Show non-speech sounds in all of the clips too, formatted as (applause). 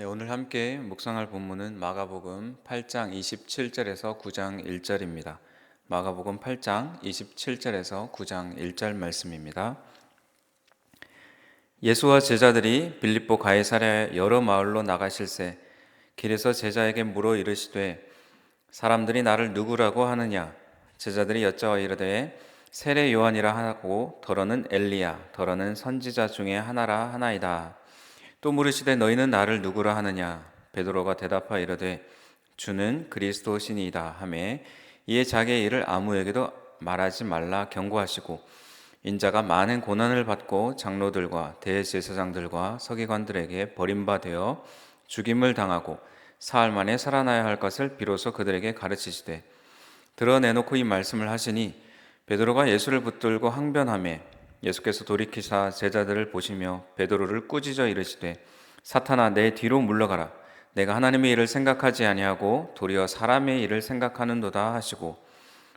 네, 오늘 함께 묵상할 본문은 마가복음 8장 27절에서 9장 1절입니다. 마가복음 8장 27절에서 9장 1절 말씀입니다. 예수와 제자들이 빌립보 가이사랴 여러 마을로 나가실새 길에서 제자에게 물어 이르시되 사람들이 나를 누구라고 하느냐 제자들이 여짜와 이르되 세례 요한이라 하고 더러는 엘리야 더러는 선지자 중에 하나라 하나이다 또 물으시되 너희는 나를 누구라 하느냐? 베드로가 대답하 이르되 주는 그리스도시니이다 하매 이에 자기의 일을 아무에게도 말하지 말라 경고하시고 인자가 많은 고난을 받고 장로들과 대제사장들과 서기관들에게 버림받아 죽임을 당하고 사흘 만에 살아나야 할 것을 비로소 그들에게 가르치시되 드러내놓고 이 말씀을 하시니 베드로가 예수를 붙들고 항변하며 예수께서 돌이키사 제자들을 보시며 베드로를 꾸짖어 이르시되 사탄아 내 뒤로 물러가라. 내가 하나님의 일을 생각하지 아니하고 도리어 사람의 일을 생각하는도다 하시고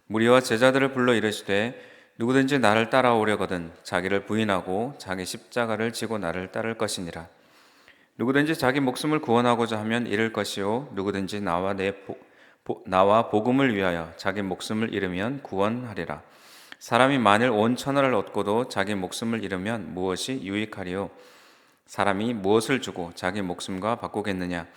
무리와 제자들을 불러 이르시되 누구든지 나를 따라오려거든 자기를 부인하고 자기 십자가를 지고 나를 따를 것이니라. 누구든지 자기 목숨을 구원하고자 하면 잃을 것이요 누구든지 나와 내 보, 보, 나와 복음을 위하여 자기 목숨을 잃으면 구원하리라 사람이 만일 온 천하를 얻고도 자기 목숨을 잃으면 무엇이 유익하리요? 사람이 무엇을 주고 자기 목숨과 바꾸겠느냐?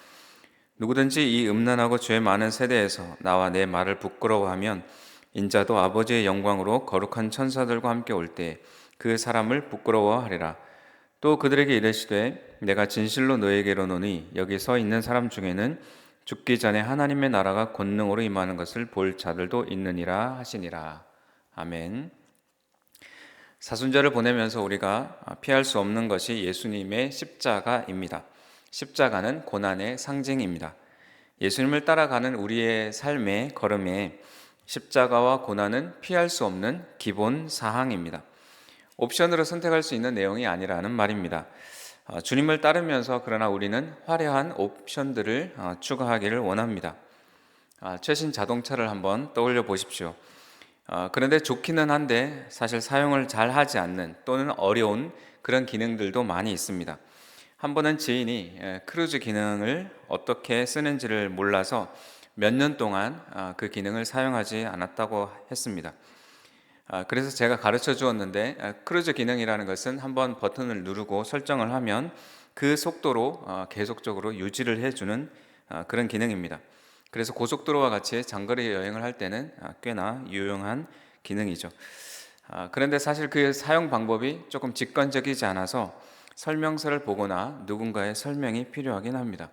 누구든지 이 음란하고 죄 많은 세대에서 나와 내 말을 부끄러워하면 인자도 아버지의 영광으로 거룩한 천사들과 함께 올 때 그 사람을 부끄러워하리라. 또 그들에게 이르시되 내가 진실로 너에게로 노니 여기 서 있는 사람 중에는 죽기 전에 하나님의 나라가 권능으로 임하는 것을 볼 자들도 있느니라 하시니라. 아멘. 사순절을 보내면서 우리가 피할 수 없는 것이 예수님의 십자가입니다. 십자가는 고난의 상징입니다. 예수님을 따라가는 우리의 삶의 걸음에 십자가와 고난은 피할 수 없는 기본 사항입니다. 옵션으로 선택할 수 있는 내용이 아니라는 말입니다. 어, 주님을 따르면서 그러나 우리는 화려한 옵션들을 어, 추가하기를 원합니다. 아, 최신 자동차를 한번 떠올려 보십시오. 어, 그런데 좋기는 한데 사실 사용을 잘 하지 않는 또는 어려운 그런 기능들도 많이 있습니다. 한 번은 지인이 예, 크루즈 기능을 어떻게 쓰는지를 몰라서 몇 년 동안 아, 그 기능을 사용하지 않았다고 했습니다. 아, 그래서 제가 가르쳐 주었는데 아, 크루즈 기능이라는 것은 한번 버튼을 누르고 설정을 하면 그 속도로 어, 계속적으로 유지를 해주는 그런 기능입니다. 그래서 고속도로와 같이 장거리 여행을 할 때는 아, 꽤나 유용한 기능이죠. 아, 그런데 사실 그 사용 방법이 조금 직관적이지 않아서 설명서를 보거나 누군가의 설명이 필요하긴 합니다.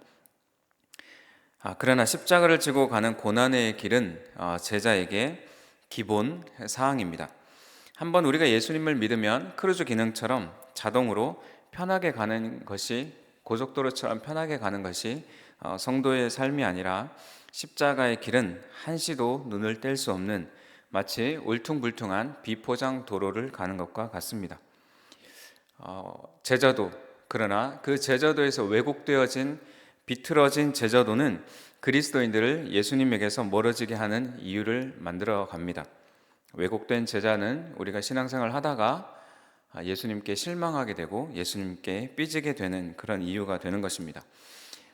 아, 그러나 십자가를 지고 가는 고난의 길은 제자에게 기본 사항입니다. 한번 우리가 예수님을 믿으면 크루즈 기능처럼 자동으로 편하게 가는 것이 고속도로처럼 편하게 가는 것이 어, 성도의 삶이 아니라 십자가의 길은 한시도 눈을 뗄 수 없는 마치 울퉁불퉁한 비포장 도로를 가는 것과 같습니다. 어, 제자도 그러나 그 제자도에서 왜곡되어진 비틀어진 제자도는 그리스도인들을 예수님에게서 멀어지게 하는 이유를 만들어 갑니다. 왜곡된 제자는 우리가 신앙생활 하다가 예수님께 실망하게 되고 예수님께 삐지게 되는 그런 이유가 되는 것입니다.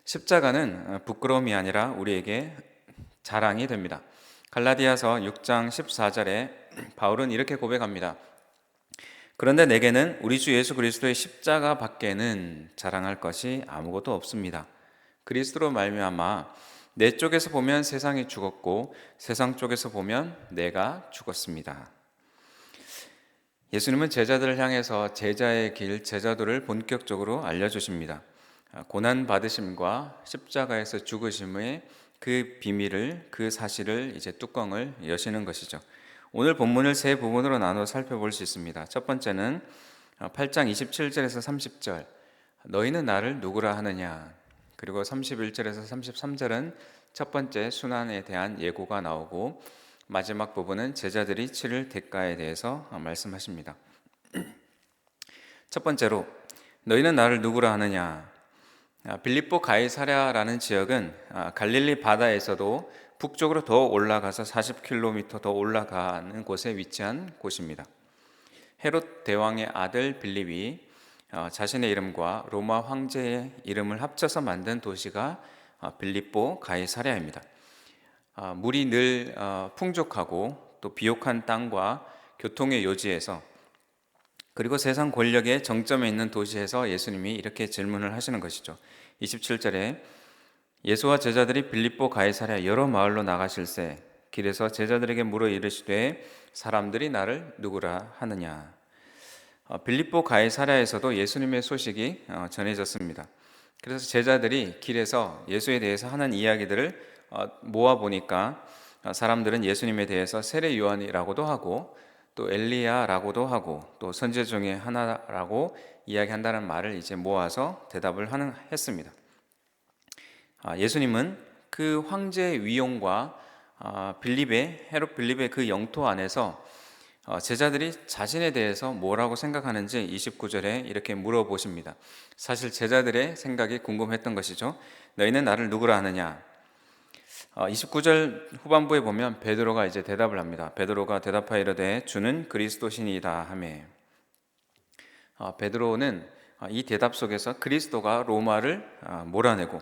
십자가는 어, 부끄러움이 아니라 우리에게 자랑이 됩니다. 갈라디아서 6장 14절에 바울은 이렇게 고백합니다. 그런데 내게는 우리 주 예수 그리스도의 십자가 밖에는 자랑할 것이 아무것도 없습니다. 그리스도로 말미암아 내 쪽에서 보면 세상이 죽었고 세상 쪽에서 보면 내가 죽었습니다. 예수님은 제자들을 향해서 제자의 길, 제자도를 본격적으로 알려주십니다. 아, 고난 받으심과 십자가에서 죽으심의 그 비밀을 그 사실을 이제 뚜껑을 여시는 것이죠. 오늘 본문을 세 부분으로 나눠 살펴볼 수 있습니다. 첫 번째는 8장 27절에서 30절 너희는 나를 누구라 하느냐 그리고 31절에서 33절은 첫 번째 순환에 대한 예고가 나오고 마지막 부분은 제자들이 치를 대가에 대해서 말씀하십니다. (clears throat) 첫 번째로 너희는 나를 누구라 하느냐 아, 빌립보 가이사랴라는 지역은 아, 갈릴리 바다에서도 북쪽으로 더 올라가서 40km 더 올라가는 곳에 위치한 곳입니다. 헤롯 대왕의 아들 빌립이 어, 자신의 이름과 로마 황제의 이름을 합쳐서 만든 도시가 어, 빌립보 가이사랴입니다. 어, 물이 늘 어, 풍족하고 또 비옥한 땅과 교통의 요지에서 그리고 세상 권력의 정점에 있는 도시에서 예수님이 이렇게 질문을 하시는 것이죠. 27절에 예수와 제자들이 빌립보 가이사랴 여러 마을로 나가실새 길에서 제자들에게 물어 이르시되 사람들이 나를 누구라 하느냐. 어, 빌립보 가이사랴에서도 예수님의 소식이 어, 전해졌습니다. 그래서 제자들이 길에서 예수에 대해서 하는 이야기들을 어, 모아 보니까 사람들은 예수님에 대해서 세례 요한이라고도 하고 또 엘리야라고도 하고 또 선제 중에 하나라고 이야기한다는 말을 이제 모아서 대답을 하는 했습니다. 아, 예수님은 그 황제의 위용과 아, 빌립의 헤롯 빌립의 그 영토 안에서 어, 제자들이 자신에 대해서 뭐라고 생각하는지 29절에 이렇게 물어보십니다. 사실 제자들의 생각이 궁금했던 것이죠. 너희는 나를 누구라 하느냐? 29절 어, 후반부에 보면 베드로가 이제 대답을 합니다. 베드로가 대답하여 이르되 주는 그리스도신이다 하매 어, 베드로는 어, 이 대답 속에서 그리스도가 로마를 몰아내고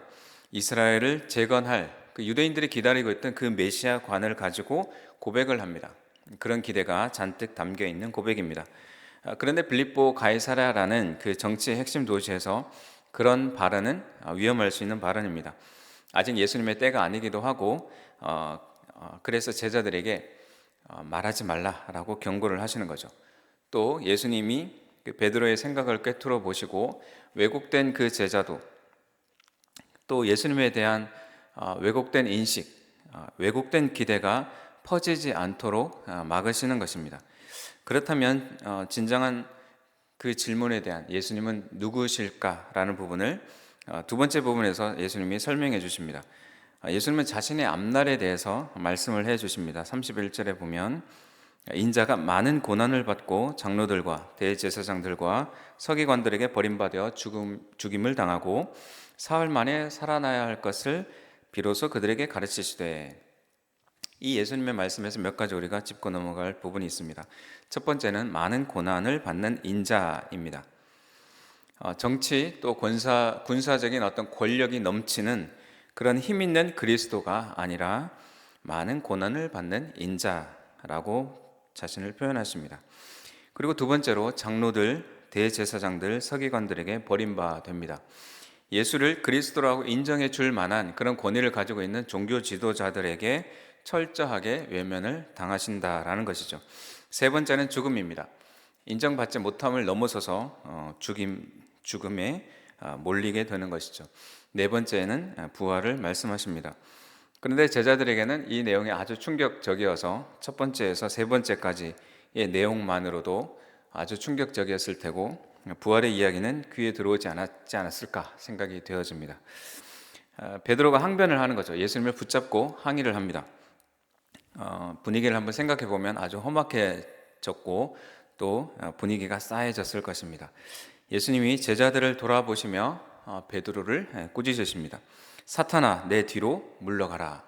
이스라엘을 재건할 그 유대인들이 기다리고 있던 그 메시아 관을 가지고 고백을 합니다. 그런 기대가 잔뜩 담겨 있는 고백입니다. 그런데 빌립보 가이사라라는 그 정치의 핵심 도시에서 그런 발언은 위험할 수 있는 발언입니다. 아직 예수님의 때가 아니기도 하고 어, 어, 그래서 제자들에게 어, 말하지 말라라고 경고를 하시는 거죠. 또 예수님이 그 베드로의 생각을 꿰뚫어 보시고 왜곡된 그 제자도 또 예수님에 대한 어, 왜곡된 인식, 어, 왜곡된 기대가 퍼지지 않도록 어, 막으시는 것입니다. 그렇다면 어, 진정한 그 질문에 대한 예수님은 누구실까라는 부분을 어, 두 번째 부분에서 예수님이 설명해 주십니다. 아, 예수님은 자신의 앞날에 대해서 말씀을 해 주십니다. 31절에 보면 인자가 많은 고난을 받고 장로들과 대제사장들과 서기관들에게 버림받아 죽음, 죽임을 당하고 사흘 만에 살아나야 할 것을 비로소 그들에게 가르치시되 이 예수님의 말씀에서 몇 가지 우리가 짚고 넘어갈 부분이 있습니다. 첫 번째는 많은 고난을 받는 인자입니다. 어, 정치 또 군사 군사적인 어떤 권력이 넘치는 그런 힘 있는 그리스도가 아니라 많은 고난을 받는 인자라고 자신을 표현하십니다. 그리고 두 번째로 장로들, 대제사장들, 서기관들에게 버림바 됩니다. 예수를 그리스도라고 인정해 줄 만한 그런 권위를 가지고 있는 종교 지도자들에게 철저하게 외면을 당하신다라는 것이죠. 세 번째는 죽음입니다. 인정받지 못함을 넘어서서 어, 죽임 죽음에 아, 몰리게 되는 것이죠. 네 번째는 아, 부활을 말씀하십니다. 그런데 제자들에게는 이 내용이 아주 충격적이어서 첫 번째에서 세 번째까지의 내용만으로도 아주 충격적이었을 테고 부활의 이야기는 귀에 들어오지 않았지 않았을까 생각이 되어집니다. 아, 베드로가 항변을 하는 거죠. 예수님을 붙잡고 항의를 합니다. 어, 분위기를 한번 생각해 보면 아주 험악해졌고 또 분위기가 싸해졌을 것입니다. 예수님이 제자들을 돌아보시며 어, 베드로를 예, 꾸짖으십니다. 사탄아 내 뒤로 물러가라.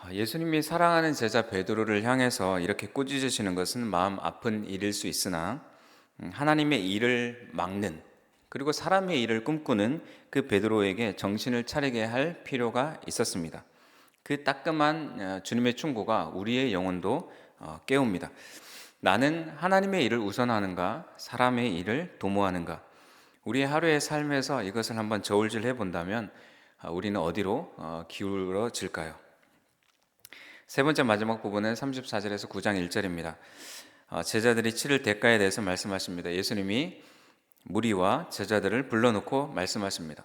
아, 예수님이 사랑하는 제자 베드로를 향해서 이렇게 꾸짖으시는 것은 마음 아픈 일일 수 있으나 음, 하나님의 일을 막는 그리고 사람의 일을 꿈꾸는 그 베드로에게 정신을 차리게 할 필요가 있었습니다. 그 따끔한 어, 주님의 충고가 우리의 영혼도 어, 깨웁니다. 나는 하나님의 일을 우선하는가, 사람의 일을 도모하는가? 우리의 하루의 삶에서 이것을 한번 저울질 해 본다면 아, 우리는 어디로 어, 기울어질까요? 세 번째 마지막 부분은 34절에서 9장 1절입니다. 어, 제자들이 치를 대가에 대해서 말씀하십니다. 예수님이 무리와 제자들을 불러놓고 말씀하십니다.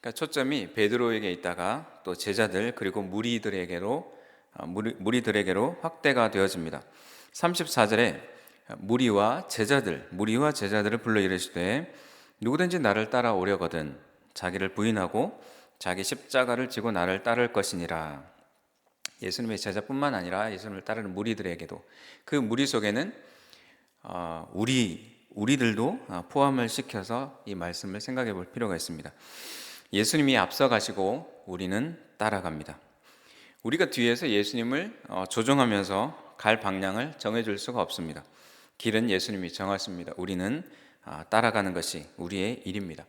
그러니까 초점이 베드로에게 있다가 또 제자들 그리고 무리들에게로 어, 무리들에게로 확대가 되어집니다. 34절에 무리와 제자들, 무리와 제자들을 불러 이르시되 누구든지 나를 따라오려거든 자기를 부인하고 자기 십자가를 지고 나를 따를 것이니라. 예수님의 제자뿐만 아니라 예수님을 따르는 무리들에게도 그 무리 속에는 어, 우리 우리들도 어, 포함을 시켜서 이 말씀을 생각해 볼 필요가 있습니다. 예수님이 앞서가시고 우리는 따라갑니다. 우리가 뒤에서 예수님을 어, 조종하면서 갈 방향을 정해줄 수가 없습니다. 길은 예수님이 정하십니다. 우리는 아, 따라가는 것이 우리의 일입니다.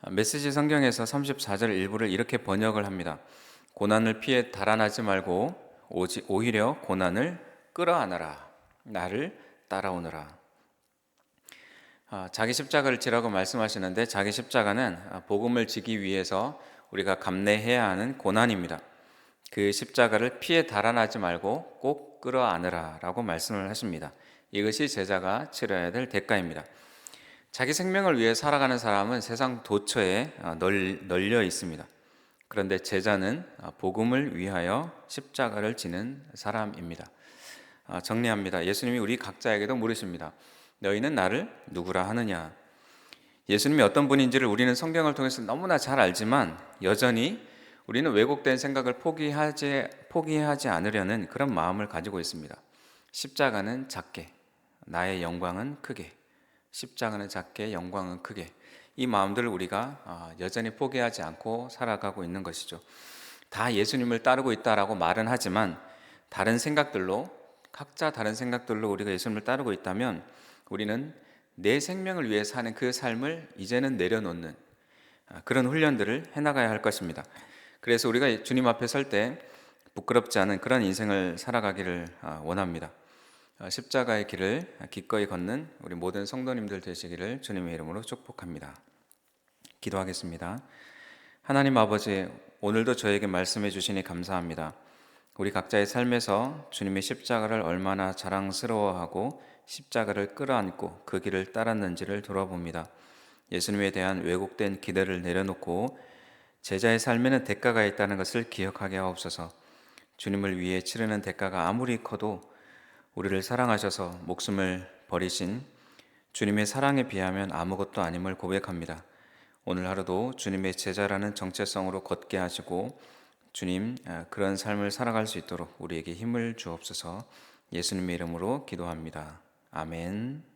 아, 메시지 성경에서 34절 일부를 이렇게 번역을 합니다. 고난을 피해 달아나지 말고 오히려 고난을 끌어안아라. 나를 따라오너라. 아, 자기 십자가를 지라고 말씀하시는데 자기 십자가는 아, 복음을 지기 위해서 우리가 감내해야 하는 고난입니다. 그 십자가를 피해 달아나지 말고 꼭 끌어안으라라고 말씀을 하십니다. 이것이 제자가 치러야 될 대가입니다. 자기 생명을 위해 살아가는 사람은 세상 도처에 아, 널려 있습니다. 그런데 제자는 복음을 위하여 십자가를 지는 사람입니다. 정리합니다. 예수님이 우리 각자에게도 물으십니다. 너희는 나를 누구라 하느냐? 예수님이 어떤 분인지를 우리는 성경을 통해서 너무나 잘 알지만 여전히 우리는 왜곡된 생각을 포기하지, 포기하지 않으려는 그런 마음을 가지고 있습니다. 십자가는 작게, 나의 영광은 크게, 십자가는 작게, 영광은 크게. 이 마음들을 우리가 아, 여전히 포기하지 않고 살아가고 있는 것이죠. 다 예수님을 따르고 있다라고 말은 하지만 다른 생각들로 각자 다른 생각들로 우리가 예수님을 따르고 있다면 우리는 내 생명을 위해 사는 그 삶을 이제는 내려놓는 아, 그런 훈련들을 해나가야 할 것입니다. 그래서 우리가 주님 앞에 설 때 부끄럽지 않은 그런 인생을 살아가기를 아, 원합니다. 아, 십자가의 길을 기꺼이 걷는 우리 모든 성도님들 되시기를 주님의 이름으로 축복합니다. 기도하겠습니다. 하나님 아버지, 오늘도 저에게 말씀해 주시니 감사합니다. 우리 각자의 삶에서 주님의 십자가를 얼마나 자랑스러워하고 십자가를 끌어안고 그 길을 따랐는지를 돌아봅니다. 예수님에 대한 왜곡된 기대를 내려놓고 제자의 삶에는 대가가 있다는 것을 기억하게 하옵소서. 주님을 위해 치르는 대가가 아무리 커도 우리를 사랑하셔서 목숨을 버리신 주님의 사랑에 비하면 아무것도 아님을 고백합니다. 오늘 하루도 주님의 제자라는 정체성으로 걷게 하시고 주님 아, 그런 삶을 살아갈 수 있도록 우리에게 힘을 주옵소서 예수님의 이름으로 기도합니다. 아멘.